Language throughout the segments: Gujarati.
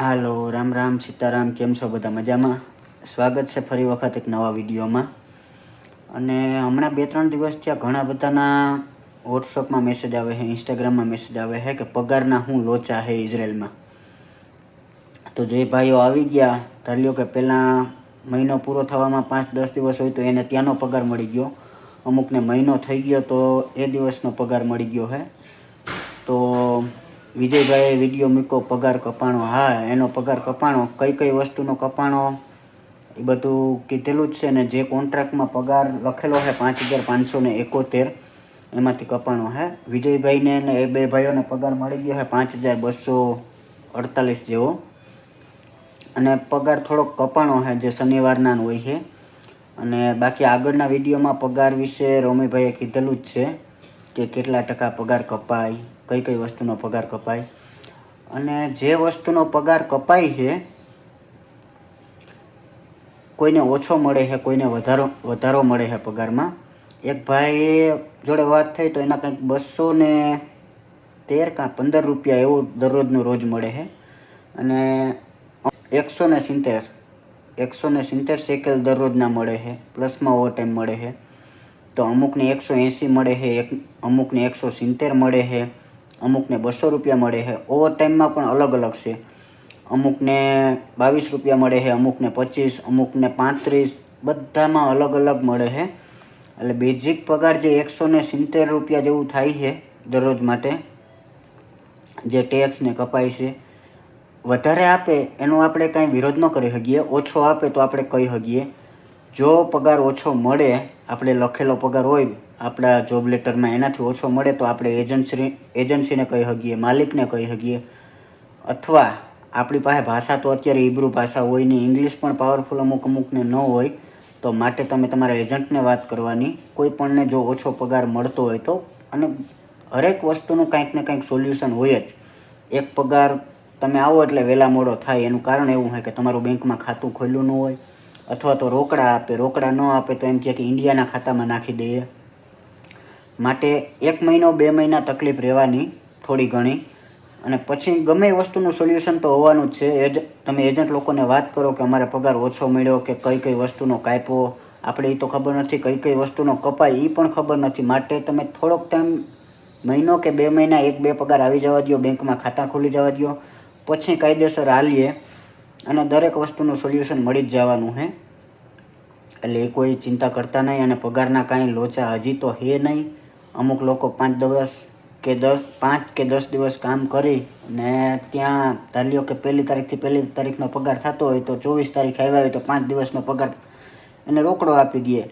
હાલો, રામ રામ, સીતારામ, કેમ છો બધા મજામાં? સ્વાગત છે ફરી વખત એક નવા વિડીયોમાં. અને હમણાં બે ત્રણ દિવસ ત્યાં ઘણા બધાના વોટ્સઅપમાં મેસેજ આવે છે ઇન્સ્ટાગ્રામમાં મેસેજ આવે છે કે પગારના હું લોચા છે ઇઝરાયલમાં. તો જે ભાઈઓ આવી ગયા, ધારી લ્યો કે પહેલાં મહિનો પૂરો થવામાં પાંચ દસ દિવસ હોય તો એને ત્યાંનો પગાર મળી ગયો. અમુકને મહિનો થઈ ગયો તો એ દિવસનો પગાર મળી ગયો છે. તો વિજયભાઈએ વીડિયો મૂક્યો, પગાર કપાણો. હા, એનો પગાર કપાણો, કઈ કઈ વસ્તુનો કપાણો, એ બધું કીધેલું જ છે ને જે કોન્ટ્રાક્ટમાં પગાર લખેલો છે પાંચ હજાર પાંચસો ને એકોતેર, એમાંથી કપાણો, હે? વિજયભાઈને ને એ બે ભાઈઓને પગાર મળી ગયો છે પાંચ હજાર બસો અડતાલીસ જેવો. અને પગાર થોડોક કપાણો છે જે શનિવારના હોય છે. અને બાકી આગળના વિડીયોમાં પગાર વિશે રોમીભાઈએ કીધેલું જ છે કે કેટલા ટકા પગાર કપાય કઈ કઈ વસ્તુનો પગાર કપાય. અને જે વસ્તુનો પગાર કપાય છે, કોઈને ઓછો મળે છે, કોઈને વધારો વધારો મળે છે પગારમાં. એક ભાઈ જોડે વાત થઈ તો એના કંઈક બસો ને તેર કાં પંદર રૂપિયા એવું દરરોજનું રોજ મળે છે. અને એકસો ને સિત્તેર, એકસો ને સિત્તેર સેકલ દરરોજના મળે છે, પ્લસમાં ઓવર ટાઈમ મળે છે. તો અમુકને એકસો એંસી મળે છે, એક, અમુકને એકસો સિત્તેર મળે છે. અમુકને બસો રૂપિયા મળે છે. ઓવર ટાઈમમાં પણ અલગ અલગ છે. અમુકને બાવીસ રૂપિયા મળે છે, અમુકને પચીસ, અમુકને પાંત્રીસ, બધામાં અલગ અલગ મળે છે. એટલે બેઝિક પગાર જે એકસો ને સિત્તેર રૂપિયા જેવું થાય છે દરરોજ માટે, જે ટેક્સને કપાય છે, વધારે આપે એનો આપણે કાંઈ વિરોધ ન કરી શકીએ. ઓછો આપે તો આપણે કહી શકીએ. જો પગાર ઓછો મળે, આપણે લખેલો પગાર હોય આપણા જોબ લેટરમાં એનાથી ઓછો મળે તો આપણે એજન્સી એજન્સીને કહી શકીએ, માલિકને કહી શકીએ. અથવા આપણી પાસે ભાષા તો અત્યારે હિબ્રુ ભાષા હોય ને ઇંગ્લિશ પણ પાવરફુલ અમુક અમુકને ન હોય, તો માટે તમે તમારા એજન્ટને વાત કરવાની. કોઈ પણને જો ઓછો પગાર મળતો હોય તો, અને હરેક વસ્તુનું કાંઈક ને કાંઈક સોલ્યુશન હોય જ. એક પગાર તમે આવો એટલે વહેલા મોડો થાય, એનું કારણ એવું હોય કે તમારું બેંકમાં ખાતું ખોલ્યું ન હોય, અથવા તો રોકડા આપે, રોકડા ન આપે તો એમ કહે કે ઇન્ડિયાના ખાતામાં નાખી દઈએ. માટે એક મહિનો, બે મહિના તકલીફ રહેવાની થોડી ઘણી. અને પછી ગમે એ વસ્તુનું સોલ્યુશન તો હોવાનું જ છે. એજ, તમે એજન્ટ લોકોને વાત કરો કે અમારે પગાર ઓછો મળ્યો કે કઈ કઈ વસ્તુનો કાપ્યો. આપણે એ તો ખબર નથી કઈ કઈ વસ્તુનો કપાય એ પણ ખબર નથી. માટે તમે થોડોક ટાઈમ મહિનો કે બે મહિના, એક બે પગાર આવી જવા દો બેંકમાં ખાતા ખોલી જવા દો પછી કાયદેસર હાલીએ અને દરેક વસ્તુનું સોલ્યુશન મળી જ જવાનું છે એટલે એ કોઈ ચિંતા કરતા નહીં અને પગારના કાંઈ લોચા હજી તો હે નહીં. અમુક લોકો પાંચ દિવસ કે દસ, પાંચ કે દસ દિવસ કામ કરી ને ત્યાં ધાર્યો કે પહેલી તારીખથી પહેલી તારીખનો પગાર થતો હોય તો ચોવીસ તારીખ આવ્યા હોય તો પાંચ દિવસનો પગાર એને રોકડો આપી દે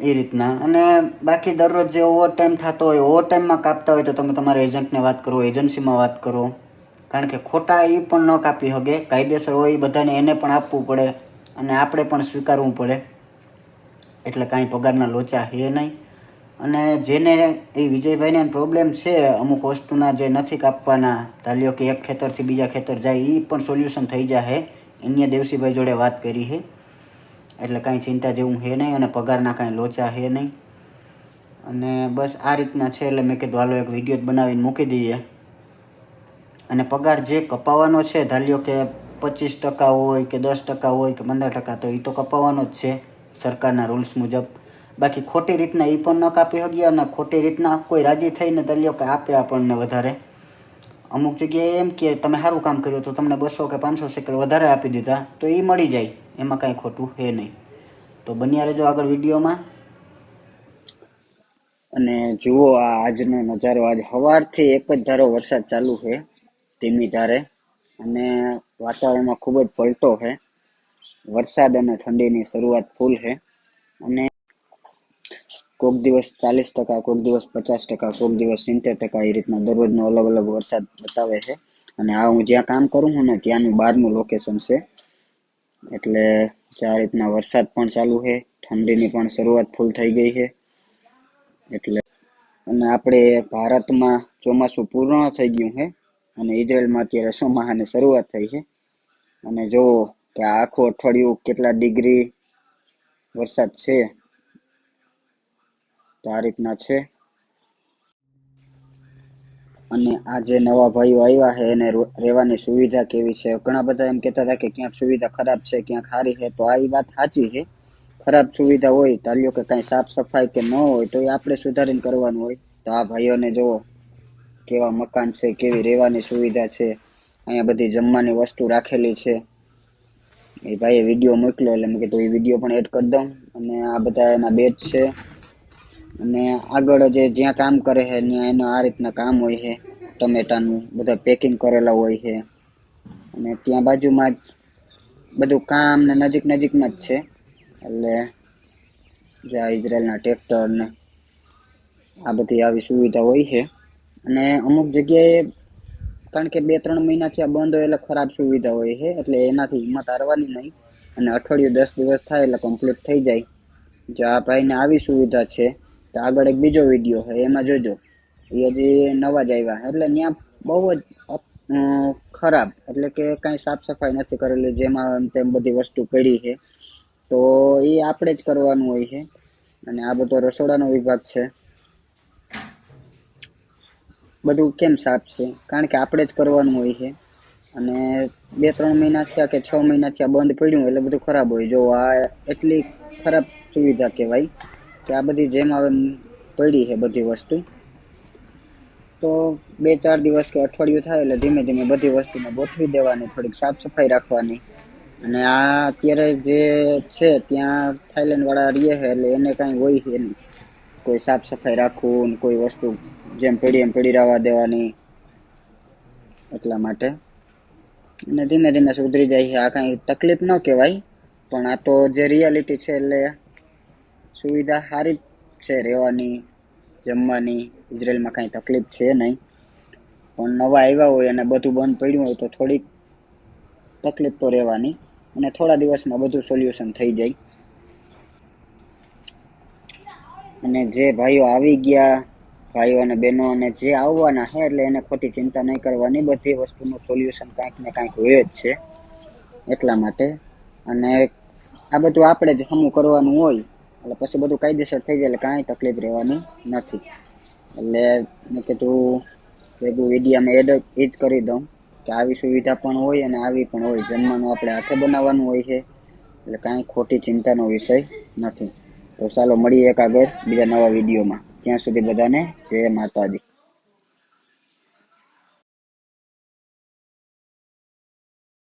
એ રીતના. અને બાકી દરરોજ જે ઓવર ટાઈમ થતો હોય ઓવર ટાઈમમાં કાપતા હોય તો તમે તમારા એજન્ટને વાત કરો એજન્સીમાં વાત કરો. કારણ કે ખોટા એ પણ ન કાપી શકે કાયદેસર હોય એ બધાને એને પણ આપવું પડે અને આપણે પણ સ્વીકારવું પડે. એટલે કાંઈ પગારના લોચા છે નહીં. અને જેને એ વિજયભાઈને પ્રોબ્લેમ છે, અમુક વસ્તુના જે નથી કાપવાના ધાલ્યો કે એક ખેતરથી બીજા ખેતર જાય એ પણ સોલ્યુશન થઈ જશે અન્ય દેવસીભાઈ જોડે વાત કરી છે એટલે કાંઈ ચિંતા જેવું છે નહીં અને પગારના કાંઈ લોચા છે નહીં. અને બસ આ રીતના છે, એટલે મેં કીધું, હાલો એક વીડિયો બનાવીને મૂકી દઈએ. અને પગાર જે કપાવાનો છે ધાલ્યો કે પચીસ ટકા હોય કે દસ ટકા હોય કે પંદર ટકા, તો એ તો કપાવવાનો જ છે સરકારના રૂલ્સ મુજબ. બાકી ખોટી રીતના એ પણ ન કાપી શકીએ અને ખોટી રીતના કોઈ રાજી થઈને ધાલ્યો કે આપે આપણને વધારે. અમુક જગ્યાએ એમ કે તમે સારું કામ કર્યું તો તમને બસો કે પાંચસો સેકન્ડ વધારે આપી દીધા, તો એ મળી જાય. એમાં કાંઈ ખોટું છે નહીં. તો બન્યા રહેજો આગળ વિડીયોમાં. અને જુઓ આ આજનો નજારો, આજ સવારથી એક જ ધારો વરસાદ ચાલુ છે, ધીમી ધારે. અને વાતાવરણમાં ખૂબ જ પલટો છે. વરસાદ અને ઠંડીની શરૂઆત ફૂલ છે. અને કોક દિવસ ચાલીસ ટકા, કોક દિવસ પચાસ ટકા, કોક દિવસ સિત્તેર ટકા એ રીતના દરરોજનો અલગ અલગ વરસાદ બતાવે છે. અને આ હું જ્યાં કામ કરું છું ને ત્યાંનું બહારનું લોકેશન છે. એટલે આ રીતના વરસાદ પણ ચાલુ છે, ઠંડીની પણ શરૂઆત ફૂલ થઈ ગઈ છે. એટલે અને આપણે ભારતમાં ચોમાસું પૂર્ણ થઈ ગયું છે અને ઇઝરાયલમાં અત્યારે ચોમાસાની શરૂઆત થઈ છે. અને જો કે આખું અઠવાડિયું કેટલા ડિગ્રી વરસાદ છે તો આ રીતના છે. અને આ જે નવા ભાઈઓ આવ્યા છે, એને રહેવાની સુવિધા કેવી છે? ઘણા બધા એમ કહેતા હતા કે ક્યાંક સુવિધા ખરાબ છે, ક્યાંક સારી છે, તો આ વાત સાચી છે. ખરાબ સુવિધા હોય તાલ્યો કે કાંઈ સાફ સફાઈ કે ન હોય, તો એ આપણે સુધારીને કરવાનું હોય. તો આ ભાઈઓને જુઓ, કેવા મકાન છે, કેવી રહેવાની સુવિધા છે. અહીંયા બધી જમવાની વસ્તુ રાખેલી છે. એ ભાઈએ વીડિયો મોકલ્યો, એટલે મેં કીધું એ વીડિયો પણ એડ કરી દઉં. અને આ બધા એના બેડ છે. અને આગળ જે જ્યાં કામ કરે છે, ત્યાં એનો આ રીતના કામ હોય છે, ટમેટાનું, બધા પેકિંગ કરેલા હોય છે. અને ત્યાં બાજુમાં જ બધું કામ ને નજીક નજીકમાં જ છે. એટલે જ્યાં ઇઝરાયલના ટ્રેક્ટર ને આ બધી આવી સુવિધા હોય છે. અને અમુક જગ્યાએ કારણ કે બે ત્રણ મહિનાથી આ બંધ હોય એટલે ખરાબ સુવિધા હોય છે, એટલે એનાથી હિંમત હારવાની નહીં. અને અઠવાડિયું દસ દિવસ થાય એટલે કમ્પ્લીટ થઈ જાય. જો આ ભાઈને આવી સુવિધા છે તો આગળ એક બીજો વીડિયો છે, એમાં જોજો. એ હજી નવા જ આવ્યા એટલે ત્યાં બહુ જ ખરાબ, એટલે કે કાંઈ સાફ સફાઈ નથી કરેલી, જેમાં તેમ બધી વસ્તુ પડી છે. તો એ આપણે જ કરવાનું હોય છે. અને આ બધો રસોડાનો વિભાગ છે. બધું કેમ સાફ છે? કારણ કે આપણે જ કરવાનું હોય છે. અને બે, ત્રણ મહિના થયા કે છ મહિના થયા બંધ પડ્યું, એટલે બધું ખરાબ હોય. જો આ એટલી ખરાબ સુવિધા કહેવાય કે આ બધી જેમ આવે પડી છે બધી વસ્તુ. તો બે ચાર દિવસ કે અઠવાડિયું થાય એટલે ધીમે ધીમે બધી વસ્તુને ગોઠવી દેવાની, થોડીક સાફ સફાઈ રાખવાની. અને આ અત્યારે જે છે ત્યાં થાઈલેન્ડ વાળા રહે છે એટલે એને કાંઈ હોય છે નહીં. કોઈ સાફ સફાઈ રાખવું કોઈ વસ્તુ જેમ પડી એમ પડી રહેવા દેવાની એટલા માટે. અને ધીમે ધીમે સુધરી જાય છે. આ કાંઈ તકલીફ ન કહેવાય, પણ આ તો જે રિયાલિટી છે એટલે સુવિધા સારી છે રહેવાની, જમવાની, ઇઝરાયલમાં કાંઈ તકલીફ છે નહીં. પણ નવા આવ્યા હોય અને બધું બંધ પડ્યું હોય તો થોડીક તકલીફ તો રહેવાની અને થોડા દિવસમાં બધું સોલ્યુશન થઈ જાય. અને જે ભાઈઓ આવી ગયા, ભાઈઓ અને બહેનો અને જે આવવાના છે એટલે એને ખોટી ચિંતા નહીં કરવાની, બધી વસ્તુનું સોલ્યુશન કાંઈક ને કાંઈક હોય જ છે એટલા માટે. અને આ બધું આપણે જ હમું કરવાનું હોય એટલે પછી બધું કાયદેસર થઈ જાય કાંઈ તકલીફ રહેવાની નથી. એટલે મેં કીધું ભેગું વિડીયામાં એડ એ જ કરી દઉં કે આવી સુવિધા પણ હોય અને આવી પણ હોય. જમવાનું આપણે હાથે બનાવવાનું હોય છે. એટલે કાંઈ ખોટી ચિંતાનો વિષય નથી. તો ચાલો મળીએ એક આગળ બીજા નવા વિડીયોમાં. ત્યાં સુધી બધાને જય માતાજી.